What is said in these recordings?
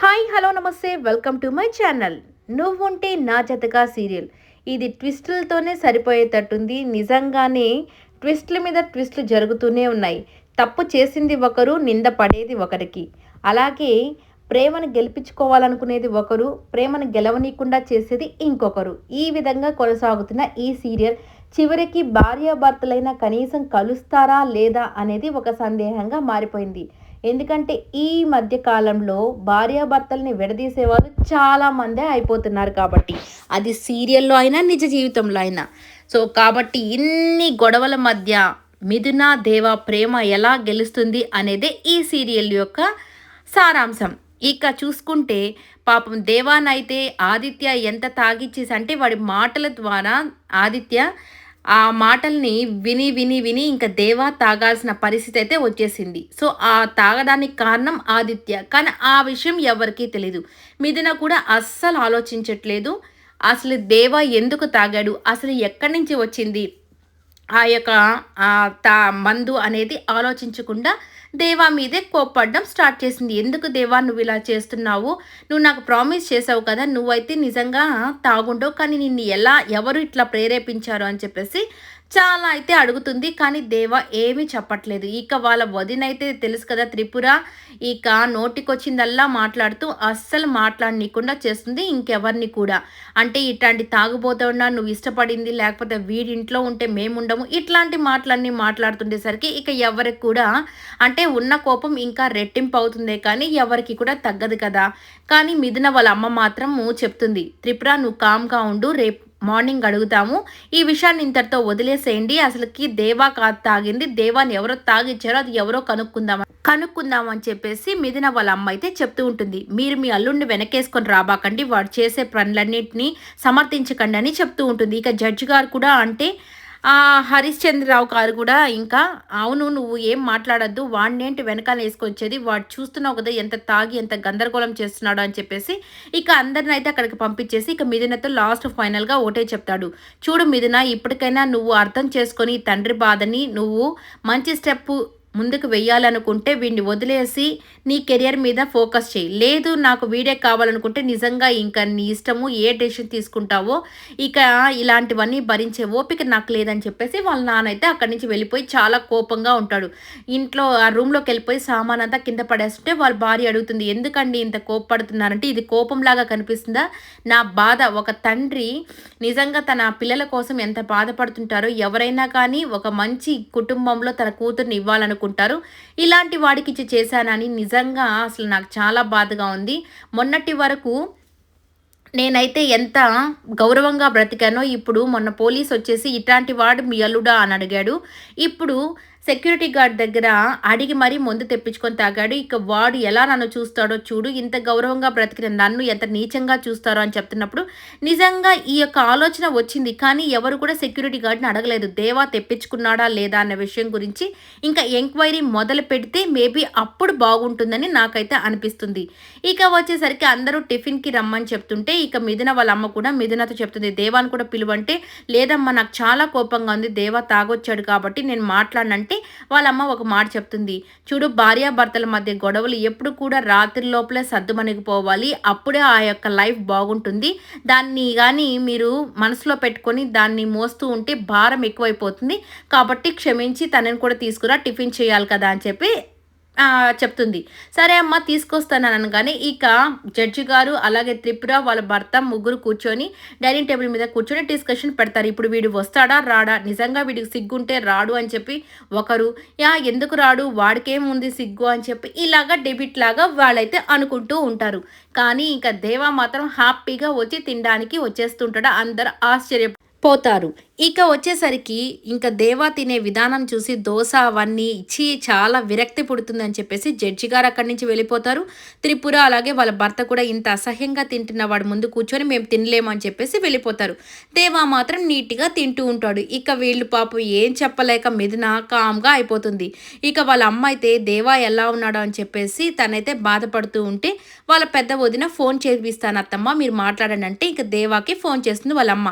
Hi hello నమస్తే welcome to my channel. నువ్వుంటే నా జతగా సీరియల్. ఇది ట్విస్టులతోనే సరిపోయేటట్టుంది. నిజంగానే ట్విస్టుల మీద ట్విస్టులు జరుగుతూనే ఉన్నాయి. తప్పు చేసింది ఒకరు నింద పడేది ఒకరికి. అలాగే ప్రేమను గెలిపించుకోవాలనుకునేది ఒకరు ప్రేమను గెలవనీయకుండా చేసేది ఇంకొకరు. ఈ విధంగా కొనసాగుతున్న ఈ సీరియల్ చివరికి భార్యాభర్తలైన కనీసం కలుస్తారా లేదా అనేది ఒక సందేహంగా మారిపోయింది. ఎందుకంటే ఈ మధ్య కాలంలో భార్యాభర్తల్ని విడదీసేవాళ్ళు చాలా మందే అయిపోతున్నారు కాబట్టి. అది సీరియల్లో అయినా నిజ జీవితంలో అయినా. సో కాబట్టి ఇన్ని గొడవల మధ్య మిథున దేవ ప్రేమ ఎలా గెలుస్తుంది అనేది ఈ సీరియల్ యొక్క సారాంశం. ఇక చూసుకుంటే పాపం దేవానైతే ఆదిత్య ఎంత తాగిచ్చేసి అంటే వాడి మాటల ద్వారా ఆదిత్య ఆ మాటల్ని విని విని విని ఇంకా దేవా తాగాల్సిన పరిస్థితి అయితే వచ్చేసింది. సో ఆ తాగడానికి కారణం ఆదిత్య. కానీ ఆ విషయం ఎవరికీ తెలీదు. మిథున కూడా అస్సలు ఆలోచించట్లేదు. అసలు దేవా ఎందుకు తాగాడు? అసలు ఎక్కడి నుంచి వచ్చింది? ఆ యొక్క తా మందు అనేది ఆలోచించకుండా దేవా మీదే కోప్పడడం స్టార్ట్ చేసింది. ఎందుకు దేవా నువ్వు ఇలా చేస్తున్నావు? నువ్వు నాకు ప్రామిస్ చేసావు కదా నువ్వైతే నిజంగా తాగుండవు. కానీ నిన్ను ఎలా ఎవరు ఇట్లా ప్రేరేపించారు అని చెప్పేసి చాలా అయితే అడుగుతుంది కానీ దేవ ఏమీ చెప్పట్లేదు. ఇక వాళ్ళ వదినైతే తెలుసు కదా త్రిపుర ఇక నోటికొచ్చిందల్లా మాట్లాడుతూ అస్సలు మాట్లాడనీయకుండా చేస్తుంది ఇంకెవరిని కూడా. అంటే ఇట్లాంటి తాగుబోతున్నా నువ్వు ఇష్టపడింది లేకపోతే వీడింట్లో ఉంటే మేముండము ఇట్లాంటి మాటలన్నీ మాట్లాడుతుండేసరికి ఇక ఎవరికి కూడా అంటే ఉన్న కోపం ఇంకా రెట్టింపు అవుతుందే కానీ ఎవరికి కూడా తగ్గదు కదా. కానీ మిథున వాళ్ళ అమ్మ మాత్రం చెప్తుంది త్రిపుర నువ్వు కామ్గా ఉండు రేపు మార్నింగ్ అడుగుతాము. ఈ విషయాన్ని ఇంతటితో వదిలేసేయండి. అసలుకి దేవా కాదు తాగింది. దేవాని ఎవరో తాగిచ్చారో అది ఎవరో కనుక్కుందాం కనుక్కుందాం అని చెప్పేసి మిదిన వాళ్ళ అమ్మ అయితే చెప్తూ ఉంటుంది. మీరు మీ అల్లుడిని వెనకేసుకొని రాబాకండి. వాడు చేసే పనులన్నింటినీ సమర్థించకండి అని చెప్తూ ఉంటుంది. ఇక జడ్జి గారు కూడా అంటే హరిశ్చంద్రరావు గారు కూడా ఇంకా అవును నువ్వు ఏం మాట్లాడద్దు వాడినేంటి వెనకాల వేసుకొచ్చేది వాడు చూస్తున్నావు కదా ఎంత తాగి ఎంత గందరగోళం చేస్తున్నాడు అని చెప్పేసి ఇక అందరిని అయితే అక్కడికి పంపించేసి ఇక మిథునతో లాస్ట్ ఫైనల్గా ఒకటే చెప్తాడు. చూడు మిథున ఇప్పటికైనా నువ్వు అర్థం చేసుకొని తండ్రి బాధని నువ్వు మంచి స్టెప్ ముందుకు వెయ్యాలనుకుంటే వీడిని వదిలేసి నీ కెరియర్ మీద ఫోకస్ చేయి. లేదు నాకు వీడే కావాలనుకుంటే నిజంగా ఇంకా నీ ఇష్టము ఏ డెసిషన్ తీసుకుంటావో ఇక ఇలాంటివన్నీ భరించే ఓపిక నాకు లేదని చెప్పేసి వాళ్ళ నాన్న అయితే అక్కడి నుంచి వెళ్ళిపోయి చాలా కోపంగా ఉంటాడు. ఇంట్లో ఆ రూమ్లోకి వెళ్ళిపోయి సామాన్ అంతా కింద పడేస్తుంటే వాళ్ళ భార్య అడుగుతుంది ఎందుకండి ఇంత కోపడుతున్నారంటే ఇది కోపంలాగా కనిపిస్తుందా? నా బాధ ఒక తండ్రి నిజంగా తన పిల్లల కోసం ఎంత బాధపడుతుంటారో ఎవరైనా కానీ ఒక మంచి కుటుంబంలో తన కూతుర్ని ఇవ్వాలను అనుకుంటారు. ఇలాంటి వాడికి ఇచ్చి చేశానని నిజంగా అసలు నాకు చాలా బాధగా ఉంది. మొన్నటి వరకు నేనైతే ఎంత గౌరవంగా బ్రతికానో ఇప్పుడు మొన్న పోలీస్ వచ్చేసి ఇట్లాంటి వాడు మీ అల్లుడా అని అడిగాడు. ఇప్పుడు సెక్యూరిటీ గార్డ్ దగ్గర అడిగి మరీ ముందు తెప్పించుకొని తాగాడు. ఇక వాడు ఎలా నన్ను చూస్తాడో చూడు. ఇంత గౌరవంగా బ్రతికిన నన్ను ఎంత నీచంగా చూస్తారో అని చెప్తున్నప్పుడు నిజంగా ఈ యొక్క ఆలోచన వచ్చింది. కానీ ఎవరు కూడా సెక్యూరిటీ గార్డ్ని అడగలేదు. దేవా తెప్పించుకున్నాడా లేదా అన్న విషయం గురించి ఇంకా ఎంక్వైరీ మొదలు పెడితే మేబీ అప్పుడు బాగుంటుందని నాకైతే అనిపిస్తుంది. ఇక వచ్చేసరికి అందరూ టిఫిన్కి రమ్మని చెప్తుంటే ఇక మిథున వాళ్ళ అమ్మ కూడా మిథునతో చెప్తుంది. దేవాని కూడా పిలువంటే లేదమ్మా నాకు చాలా కోపంగా ఉంది. దేవా తాగొచ్చాడు కాబట్టి నేను మాట్లాడినంటే వాళ్ళమ్మ ఒక మాట చెప్తుంది. చూడు భార్యాభర్తల మధ్య గొడవలు ఎప్పుడు కూడా రాత్రి లోపలే సర్దుమణిగిపోవాలి. అప్పుడే ఆ యొక్క లైఫ్ బాగుంటుంది. దాన్ని కానీ మీరు మనసులో పెట్టుకొని దాన్ని మోస్తూ ఉంటే భారం ఎక్కువైపోతుంది. కాబట్టి క్షమించి తనని కూడా తీసుకురా టిఫిన్ చేయాలి కదా అని చెప్పి చెప్తుంది. సరే అమ్మ తీసుకొస్తాను అనగానే ఇక జడ్జి గారు అలాగే త్రిపుర వాళ్ళ భర్త ముగ్గురు కూర్చొని డైనింగ్ టేబుల్ మీద కూర్చొని డిస్కషన్ పెడతారు. ఇప్పుడు వీడు వస్తాడా రాడా? నిజంగా వీడికి సిగ్గుంటే రాడు అని చెప్పి ఒకరు యా ఎందుకు రాడు? వాడికేముంది సిగ్గు అని చెప్పి ఇలాగా డెబిట్ లాగా వాళ్ళైతే అనుకుంటూ ఉంటారు. కానీ ఇంకా దేవా మాత్రం హ్యాపీగా వచ్చి తినడానికి వచ్చేస్తుంటాడు? అందరు ఆశ్చర్య పోతారు. ఇక వచ్చేసరికి ఇంకా దేవా తినే విధానం చూసి దోశ అవన్నీ ఇచ్చి చాలా విరక్తి పుడుతుందని చెప్పేసి జడ్జి గారు అక్కడి నుంచి వెళ్ళిపోతారు. త్రిపుర అలాగే వాళ్ళ భర్త కూడా ఇంత అసహ్యంగా తింటున్న వాడు ముందు కూర్చొని మేము తినలేము అని చెప్పేసి వెళ్ళిపోతారు. దేవా మాత్రం నీట్గా తింటూ ఉంటాడు. ఇక వీళ్ళు పాపం ఏం చెప్పలేక మెదిన కామ్గా అయిపోతుంది. ఇక వాళ్ళ అమ్మ అయితే దేవా ఎలా ఉన్నాడో అని చెప్పేసి తనైతే బాధపడుతూ ఉంటే వాళ్ళ పెద్ద వదిన ఫోన్ చేపిస్తాను అత్తమ్మ మీరు మాట్లాడండి అంటే ఇక దేవాకి ఫోన్ చేస్తుంది వాళ్ళ అమ్మ.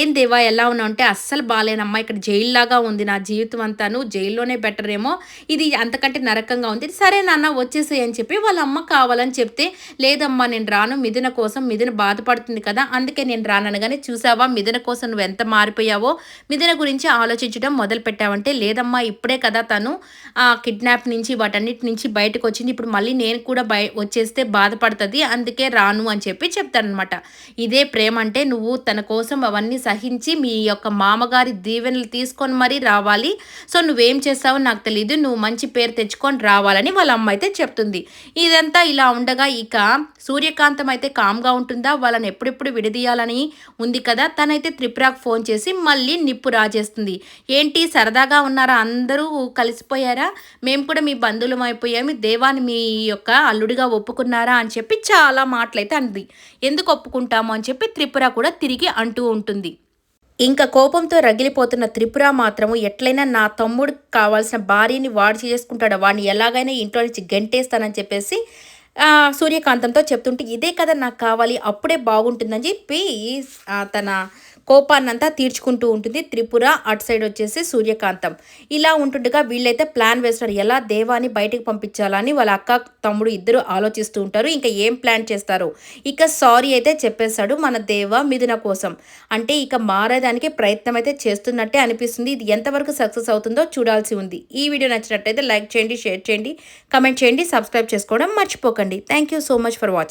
ఏం దేవా ఎలా ఉన్నా అంటే అస్సలు బాగాలేనమ్మా ఇక్కడ జైల్లాగా ఉంది నా జీవితం అంతాను జైల్లోనే బెటర్ ఏమో ఇది అంతకంటే నరకంగా ఉంది. సరే నాన్న వచ్చేసేయ్ అని చెప్పి వాళ్ళ అమ్మ కావాలని చెప్తే లేదమ్మా నేను రాను మిథున కోసం మిథున బాధపడుతుంది కదా అందుకే నేను రాననగానే చూసావా మిథున కోసం నువ్వు ఎంత మారిపోయావో? మిథున గురించి ఆలోచించడం మొదలు పెట్టావంటే లేదమ్మా ఇప్పుడే కదా తను ఆ కిడ్నాప్ నుంచి వాటన్నిటి నుంచి బయటకు వచ్చింది ఇప్పుడు మళ్ళీ నేను కూడా బయ వచ్చేస్తే బాధపడుతుంది అందుకే రాను అని చెప్పి చెప్తానమాట ఇదే ప్రేమ అంటే నువ్వు తన కోసం అవన్నీ సహించి మీ యొక్క మామగారి దీవెనలు తీసుకొని మరీ రావాలి. సో నువ్వేం చేస్తావో నాకు తెలియదు నువ్వు మంచి పేరు తెచ్చుకొని రావాలని వాళ్ళ అమ్మ అయితే చెప్తుంది. ఇదంతా ఇలా ఉండగా ఇక సూర్యకాంతం అయితే కామ్గా ఉంటుందా? వాళ్ళని ఎప్పుడెప్పుడు విడదీయాలని ఉంది కదా? తనైతే త్రిపురాకు ఫోన్ చేసి మళ్ళీ నిప్పు రాజేస్తుంది. ఏంటి సరదాగా ఉన్నారా? అందరూ కలిసిపోయారా? మేము కూడా మీ బంధువులం అయిపోయాము. దేవాన్ని మీ యొక్క అల్లుడిగా ఒప్పుకున్నారా అని చెప్పి చాలా మాటలైతే అంది. ఎందుకు ఒప్పుకుంటాము అని చెప్పి త్రిపుర కూడా తిరిగి అంటూ ఉంటుంది. ఇంకా కోపంతో రగిలిపోతున్న త్రిపుర మాత్రము ఎట్లయినా నా తమ్ముడు కావాల్సిన భార్యని వాడు చేసుకుంటాడు వాడిని ఎలాగైనా ఇంట్లో నుంచి గంటేస్తానని చెప్పేసి సూర్యకాంతంతో చెప్తుంటే ఇదే కదా నాకు కావాలి అప్పుడే బాగుంటుందని చెప్పి తన కోపాన్నంతా తీర్చుకుంటూ ఉంటుంది. త్రిపుర అటు సైడ్ వచ్చేసి సూర్యకాంతం. ఇలా ఉంటుండగా వీళ్ళైతే ప్లాన్ వేస్తారు ఎలా దేవాని బయటకు పంపించాలని వాళ్ళ అక్క తమ్ముడు ఇద్దరు ఆలోచిస్తూ ఉంటారు. ఇంకా ఏం ప్లాన్ చేస్తారు? ఇక సారీ అయితే చెప్పేశాడు మన దేవ మిథున కోసం. అంటే ఇక మారేదానికి ప్రయత్నం అయితే చేస్తున్నట్టే అనిపిస్తుంది. ఇది ఎంతవరకు సక్సెస్ అవుతుందో చూడాల్సి ఉంది. ఈ వీడియో నచ్చినట్టయితే లైక్ చేయండి షేర్ చేయండి కమెంట్ చేయండి సబ్స్క్రైబ్ చేసుకోవడం మర్చిపోకండి. Thank you so much for watching